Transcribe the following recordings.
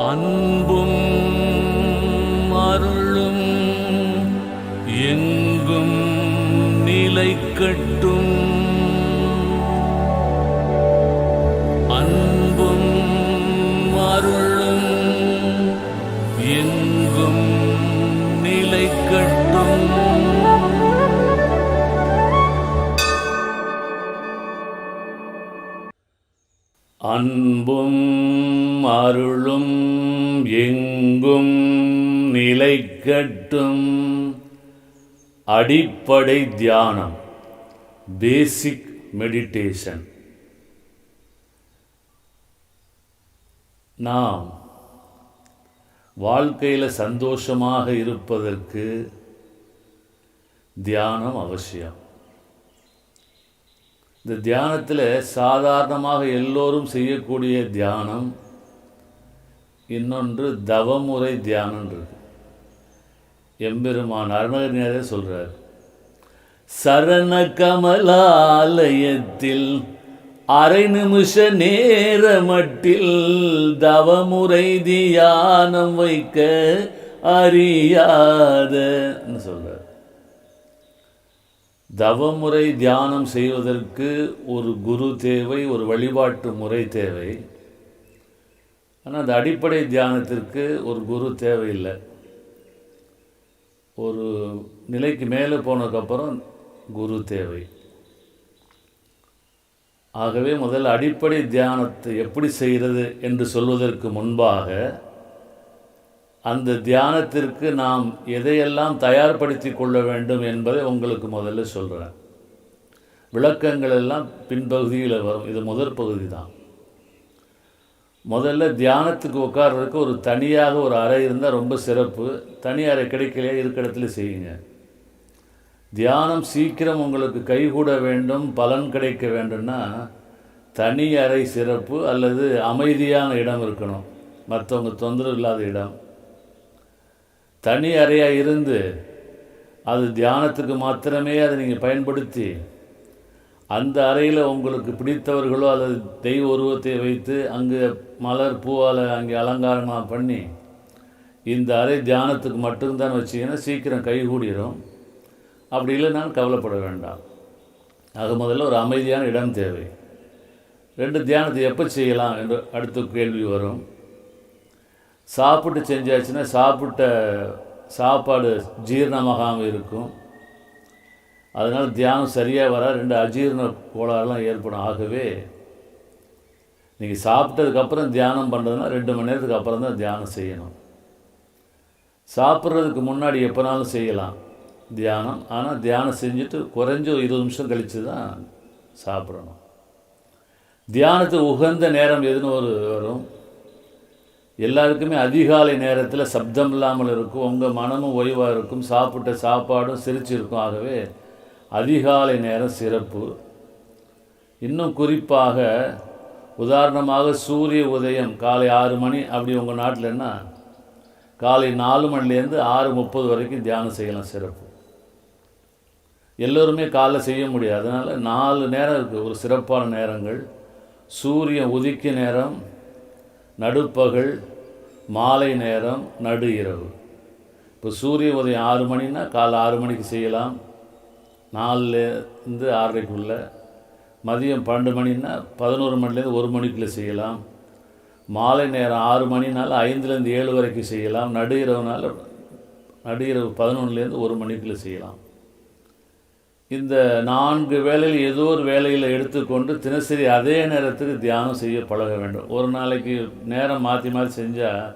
அன்பும் அருளும் எங்கும் நிலைக்கட்டும் அன்பும் அன்பும் அருளும் எங்கும் நிலைக்கட்டும் அடிப்படை தியானம் பேசிக் மெடிடேஷன் நாம் வாழ்க்கையில் சந்தோஷமாக இருப்பதற்கு தியானம் அவசியம். இந்த தியானத்தில் சாதாரணமாக எல்லோரும் செய்யக்கூடிய தியானம் இன்னொன்று தவமுறை தியானம் இருக்கு எம்பெருமான் அருணகிரியாரே சொல்கிறார் சரண கமலாலயத்தில் அரை நிமிஷ நேர மட்டில் தவமுறை தியானம் வைக்க அறியாதன்னு சொல்கிறார் தவமுறை தியானம் செய்வதற்கு ஒரு குரு தேவை ஒரு வழிபாட்டு முறை தேவை. ஆனால் அந்த அடிப்படை தியானத்திற்கு ஒரு குரு தேவையில்லை. ஒரு நிலைக்கு மேலே போனதுக்கப்புறம் குரு தேவை. ஆகவே முதல்ல அடிப்படை தியானத்தை எப்படி செய்கிறது என்று சொல்வதற்கு முன்பாக அந்த தியானத்திற்கு நாம் எதையெல்லாம் தயார்படுத்தி கொள்ள வேண்டும் என்பதை உங்களுக்கு முதல்ல சொல்கிறேன் விளக்கங்கள் எல்லாம் பின்பகுதியில் வரும். இது முதற் பகுதி தான் முதல்ல தியானத்துக்கு உட்கார்றதுக்கு ஒரு தனியாக ஒரு அறை இருந்தால் ரொம்ப சிறப்பு. தனி அறை கிடைக்கலையா? இருக்க இடத்துல செய்யுங்க. தியானம் சீக்கிரம் உங்களுக்கு கைகூட வேண்டும் பலன் கிடைக்க வேண்டும்னா தனி அறை சிறப்பு அல்லது அமைதியான இடம் இருக்கணும். மற்றவங்க தொந்தரவு இல்லாத இடம். தனி அறையாக இருந்து அது தியானத்துக்கு மாத்திரமே அதை நீங்கள் பயன்படுத்தி அந்த அறையில் உங்களுக்கு பிடித்தவர்களோ அல்லது தெய்வ உருவத்தை வைத்து அங்கு மலர் பூவால் அங்கே அலங்காரமாக பண்ணி இந்த அறை தியானத்துக்கு மட்டும்தான் வச்சிங்கன்னா சீக்கிரம் கைகூடிடும் அப்படி இல்லைனாலும் கவலைப்பட வேண்டாம். ஆக முதல்ல ஒரு அமைதியான இடம் தேவை. ரெண்டு தியானத்தை எப்போ செய்யலாம் என்று அடுத்த கேள்வி வரும். சாப்பிட்டு செஞ்சாச்சுன்னா சாப்பிட்ட சாப்பாடு ஜீரணமாகாமல் இருக்கும். அதனால் தியானம் சரியாக வர ரெண்டு அஜீரண கோளாறுலாம் ஏற்படும். ஆகவே நீங்கள் சாப்பிட்டதுக்கப்புறம் தியானம் பண்ணுறதுனா ரெண்டு மணி நேரத்துக்கு அப்புறம் தான் தியானம் செய்யணும். சாப்பிட்றதுக்கு முன்னாடி எப்போனாலும் செய்யலாம் தியானம். ஆனால் தியானம் செஞ்சுட்டு குறைஞ்ச இருபது நிமிஷம் கழித்து தான் சாப்பிடணும். தியானத்துக்கு உகந்த நேரம் எதுன்னு ஒரு வரும். எல்லாருக்குமே அதிகாலை நேரத்தில் சப்தம் இல்லாமல் இருக்கும். உங்கள் மனமும் ஓய்வாக இருக்கும். சாப்பிட்ட சாப்பாடும் சிரிச்சிருக்கும் ஆகவே அதிகாலை நேரம் சிறப்பு. இன்னும் குறிப்பாக உதாரணமாக சூரிய உதயம் காலை ஆறு மணி அப்படி உங்கள் நாட்டிலன்னா காலை நாலு மணிலேருந்து ஆறு முப்பது வரைக்கும் தியானம் செய்யலாம் சிறப்பு. எல்லோருமே காலைல செய்ய முடியாது. அதனால் நாலு நேரம் இருக்குது ஒரு சிறப்பான நேரங்கள். சூரியன் உதிக்க நேரம் நடுப்பகல் மாலை நேரம் நடு இரவு. இப்போ சூரிய உதயம் ஆறு மணின்னா காலை ஆறு மணிக்கு செய்யலாம். நாலுலேருந்து ஆறரைக்குள்ளே. மதியம் பன்னெண்டு மணின்னா பதினோரு மணிலேருந்து ஒரு மணிக்குள்ளே செய்யலாம். மாலை நேரம் ஆறு மணினால் ஐந்துலேருந்து ஏழு வரைக்கும் செய்யலாம். நடு இரவுனால நடு இரவு பதினொன்றுலேருந்து ஒரு மணிக்குள்ளே செய்யலாம். இந்த நான்கு வேலையில் ஏதோ ஒரு வேலையில் எடுத்துக்கொண்டு தினசரி அதே நேரத்துக்கு தியானம் செய்ய பழக வேண்டும். ஒரு நாளைக்கு நேரம் மாற்றி மாற்றி செஞ்சால்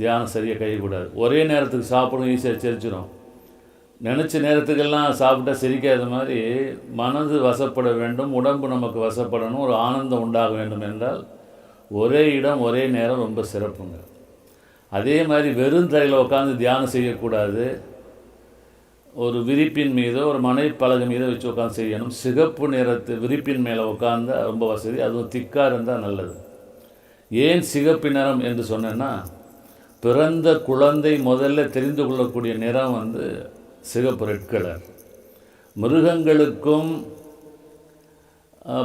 தியானம் சரியாக கைக்கூடாது ஒரே நேரத்துக்கு சாப்பிடணும் ஈஸியாக செரிச்சிடும் நினச்ச நேரத்துக்கெல்லாம் சாப்பிட்டா சிரிக்காத மாதிரி மனது வசப்பட வேண்டும் உடம்பு நமக்கு வசப்படணும் ஒரு ஆனந்தம் உண்டாக வேண்டும் என்றால் ஒரே இடம் ஒரே நேரம் ரொம்ப சிறப்புங்க. அதே மாதிரி வெறும் தரையில் உட்காந்து தியானம் செய்யக்கூடாது. ஒரு விரிப்பின் மீதோ ஒரு மனைப்பலகை மீதோ வச்சு உட்காந்து செய்யணும் சிகப்பு நிறத்து விரிப்பின் மேலே உட்காந்தா ரொம்ப வசதி அதுவும் திக்காக இருந்தால் நல்லது. ஏன் சிகப்பு நிறம் என்று சொன்னேன்னா பிறந்த குழந்தை முதல்ல தெரிந்து கொள்ளக்கூடிய நிறம் வந்து சிகப்பு ரெட் கலர். மிருகங்களுக்கும்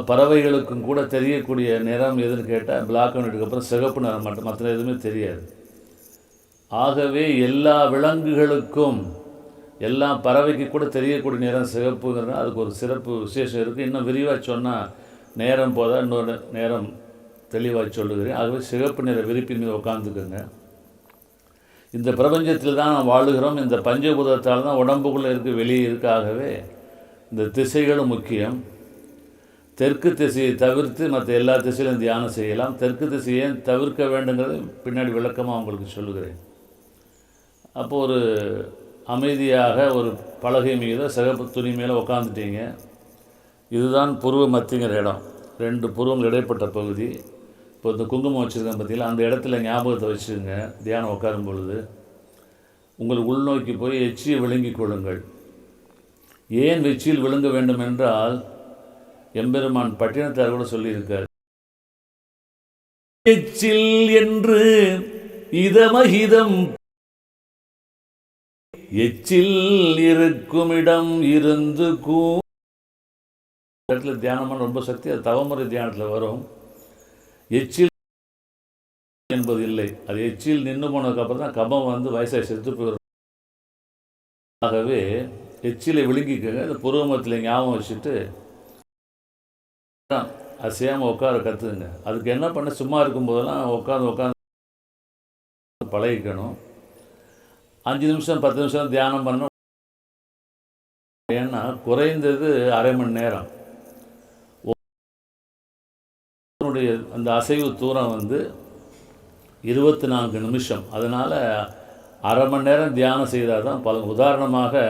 பறவைகளுக்கும் கூட தெரியக்கூடிய நிறம் எதுன்னு கேட்டால் பிளாக் அண்ட் ஒயிட்டுக்கு அப்புறம் சிகப்பு நிறம் மட்டும் மற்ற எதுவுமே தெரியாது. ஆகவே எல்லா விலங்குகளுக்கும் எல்லா பறவைக்கு கூட தெரியக்கூடிய நிறம் சிகப்புங்கிறது அதுக்கு ஒரு சிறப்பு விசேஷம் இருக்குது இன்னும் விரிவாக சொன்னால் நேரம் போதா இன்னொரு நேரம் தெளிவாக சொல்லுகிறேன். ஆகவே சிகப்பு நிற விரிப்பின் மீது உட்காந்துக்குங்க இந்த பிரபஞ்சத்தில் தான் நாம் வாழுகிறோம். இந்த பஞ்சபூதத்தால் தான் உடம்புக்குள்ளே இருக்குது வெளியே இருக்கு. ஆகவே இந்த திசைகளும் முக்கியம். தெற்கு திசையை தவிர்த்து மற்ற எல்லா திசையிலும் தியானம் செய்யலாம். தெற்கு திசையை தவிர்க்க வேண்டுங்கிறது பின்னாடி விளக்கமாக உங்களுக்கு சொல்லுகிறேன். அப்போது ஒரு அமைதியாக ஒரு பலகை மீது சிகப்பு துணி மேலே உக்காந்துட்டீங்க. இதுதான் புருவ மத்திங்கிற இடம். ரெண்டு புருவங்கள் இடைப்பட்ட பகுதி. இப்போ இந்த குங்குமம் வச்சுருக்கேன் பார்த்தீங்களா? அந்த இடத்துல ஞாபகத்தை வச்சுருங்க தியானம் உட்காரும் பொழுது. உங்களுக்கு உள்நோக்கி போய் எச்சியை விழுங்கிக் கொள்ளுங்கள். ஏன் எச்சியில் விழுங்க வேண்டும் என்றால் எம்பெருமான் பட்டினத்தார் கூட சொல்லியிருக்கார். எச்சில் என்று இதமகிதம் எச்சில் இருக்குமிடம் இருந்து கூ இடத்துல தியானம்னு ரொம்ப சக்தி அது தவமுறை தியானத்தில் வரும். எச்சில் என்பது இல்லை அது எச்சில் நின்று போனதுக்கப்புறம் தான் கபம் வந்து வயசாக செத்து போயிடும் ஆகவே எச்சிலை விழுங்கிக்கங்க அந்த புருவமத்தில் ஞாபகம் வச்சுட்டு அசையாமல் உட்கார கற்றுக்குங்க அதுக்கு என்ன பண்ண சும்மா இருக்கும்போதெல்லாம் உட்காந்து உட்காந்து பழகிக்கணும். அஞ்சு நிமிஷம் பத்து நிமிஷம் தியானம் பண்ண ஏன்னா குறைந்தது அரை மணி நேரம். அந்த அசைவு தூரம் வந்து இருபத்தி நான்கு நிமிஷம். அதனால் அரை மணி நேரம் தியானம் செய்தால் தான் பல உதாரணமாக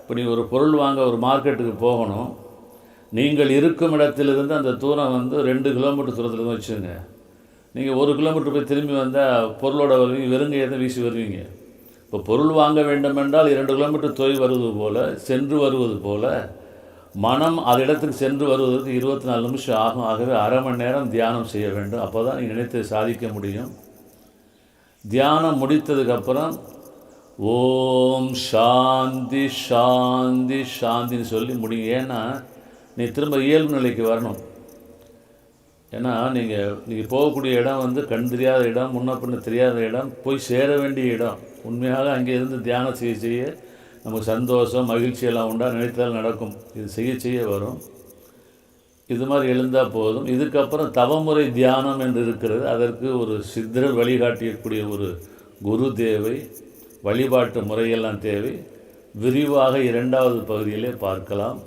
இப்போ நீ ஒரு பொருள் வாங்க ஒரு மார்க்கெட்டுக்கு போகணும். நீங்கள் இருக்கும் இடத்திலிருந்து அந்த தூரம் வந்து ரெண்டு கிலோமீட்டர் தூரத்தில் தான் வச்சுருங்க நீங்கள் ஒரு கிலோமீட்டர் போய் திரும்பி வந்தால் பொருளோட வருவீங்க வெறுங்கையை எதுவும் வீசி வருவீங்க. இப்போ பொருள் வாங்க வேண்டும் என்றால் இரண்டு கிலோமீட்டர் தொய் வருவது போல் சென்று வருவது போல் மனம் அது இடத்துக்கு சென்று வருவதற்கு இருபத்தி நாலு நிமிஷம் ஆகும். ஆகவே அரை மணி நேரம் தியானம் செய்ய வேண்டும். அப்போ தான் நீங்கள் நினைத்து சாதிக்க முடியும். தியானம் முடித்ததுக்கப்புறம் ஓம் சாந்தி சாந்தி சாந்தின்னு சொல்லி முடியும் ஏன்னா நீ திரும்ப இயல்பு நிலைக்கு வரணும். ஏன்னா நீங்கள் நீங்கள் போகக்கூடிய இடம் வந்து கண் தெரியாத இடம் முன்ன பின்ன தெரியாத இடம் போய் சேர வேண்டிய இடம். உண்மையாக அங்கே இருந்து தியானம் செய்ய செய்ய நமக்கு சந்தோஷம் மகிழ்ச்சியெல்லாம் உண்டா? நினைத்தால் நடக்கும். இது செய்ய செய்ய வரும். இது மாதிரி எழுந்தால் போதும். இதுக்கப்புறம் தவமுறை தியானம் என்று இருக்கிறது. அதற்கு ஒரு சித்தர் வழிகாட்டியக்கூடிய ஒரு குரு தேவை. வழிபாட்டு முறையெல்லாம் தேவை. விரிவாக இரண்டாவது பகுதியிலே பார்க்கலாம்.